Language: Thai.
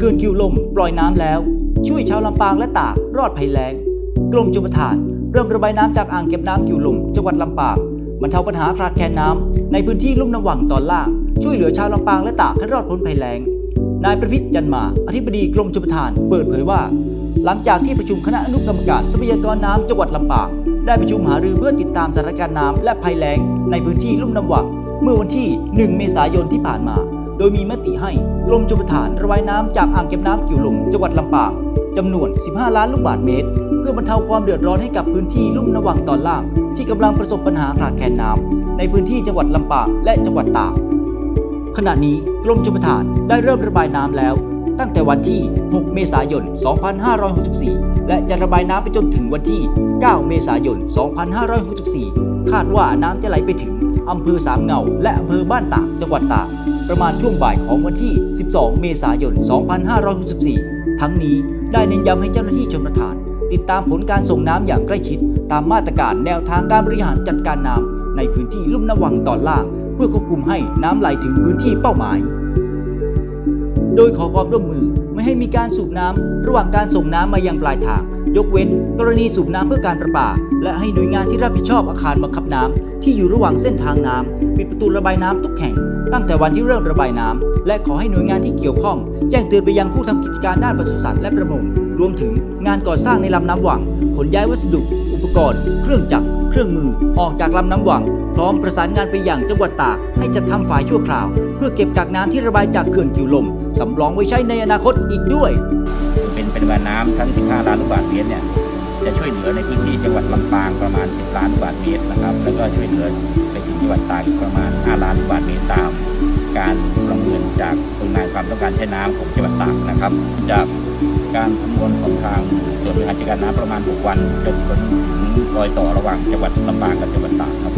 เขื่อนกิวลมปล่อยน้ำแล้ว ช่วยชาวลำปางและตากรอดภัยแล้ง กรมชลประทาน เริ่มระบายน้ำจากอ่างเก็บน้ำกิวลมจังหวัดลำปางบรรเทาปัญหาขาดแคลนน้ำในพื้นที่ลุ่มน้ำหวังตอนล่าง ช่วยเหลือชาวลำปางและตากให้รอดพ้นภัยแล้ง นายประพิษจันมา อธิบดีกรมชลประทาน เปิดเผยว่า หลังจากที่ประชุมคณะอนุกรรมการทรัพยากรน้ำจังหวัดลำปางได้ประชุมหารือเพื่อติดตามสถานการณ์น้ำและภัยแล้ง ในพื้นที่ลุ่มน้ำหวังเมื่อวันที่ 1 เมษายนที่ผ่านมา โดยมีมติให้กรมชลประทานระบายน้ำจากอ่างเก็บน้ำกิ่วหลงจังหวัดลำปางจำนวน 15 ล้านลูกบาศก์เมตร เพื่อบรรเทาความเดือดร้อนให้กับพื้นที่ลุ่มน้ำวังตอนล่าง ที่กำลังประสบปัญหาขาดแคลนน้ำในพื้นที่จังหวัดลำปางและจังหวัดตากขณะนี้กรมชลประทานได้เริ่มระบายน้ำแล้ว ตั้งแต่วันที่ 6 เมษายน 2564 และจะระบายน้ำไปจนถึงวันที่ 9 เมษายน 2564 คาดว่าน้ำจะไหลไปถึงอำเภอสามเงา และอำเภอบ้านตากจังหวัดตาก ประมาณช่วงบ่ายของวันที่ 12 เมษายน 2564 ทั้งนี้ได้เน้นย้ำให้เจ้าหน้าที่ชลประทาน ติดตามผลการส่งน้ำอย่างใกล้ชิด ตามมาตรการแนวทางการบริหารจัดการน้ำในพื้นที่ลุ่มน้ำวังตอนล่าง เพื่อควบคุมให้น้ำไหลถึงพื้นที่เป้าหมาย โดยขอความร่วมมือไม่ให้มีการสูบน้ำระหว่างการส่งน้ำมายังปลายทางยกเว้น กรณีสูบน้ำเพื่อการประปา และให้หน่วยงานที่รับผิดชอบอาคารบังคับน้ำที่อยู่ระหว่างเส้นทางน้ำปิดประตูระบายน้ำทุกแห่ง ตั้งแต่วันที่เริ่มระบายน้ำและขอให้หน่วยงานที่เกี่ยวข้อง แจ้งเตือนไปยังผู้ทำกิจการด้านปศุสัตว์และประมง รวมถึงงานก่อสร้างในลำน้ำวัง ขนย้ายวัสดุ อุปกรณ์ เครื่องจักร เครื่องมือ ออกจากลำน้ำวัง พร้อมประสานงานไปยังจังหวัดตากให้จัดทำฝ่ายชั่วคราว เพื่อเก็บกักน้ำที่ระบายจากเขื่อนกิวลมสำรองไว้ใช้ในอนาคตอีกด้วย เป็นเปริมาณน้ำทั้ง 15 ล้านลูกบาศก์เมตรเนี่ยจะช่วยเหลือในพื้นที่จังหวัดลำปางประมาณ 10 ล้านลูกบาศก์เมตรนะครับ แล้วก็ช่วยเหลือไปถึง งหวัดตากประมาณ 5 ล้านลูกบาศก์เมตรตามการประเมินจากปริมาณความต้องการใช้น้ำของจังหวัดตากนะครับ จากการคำนวณของทางส่วนบริหารจัดการน้ำประมาณ 6 วันจนถึงรอยต่อระหว่างจังหวัดลำปางกับจังหวัดตากครับ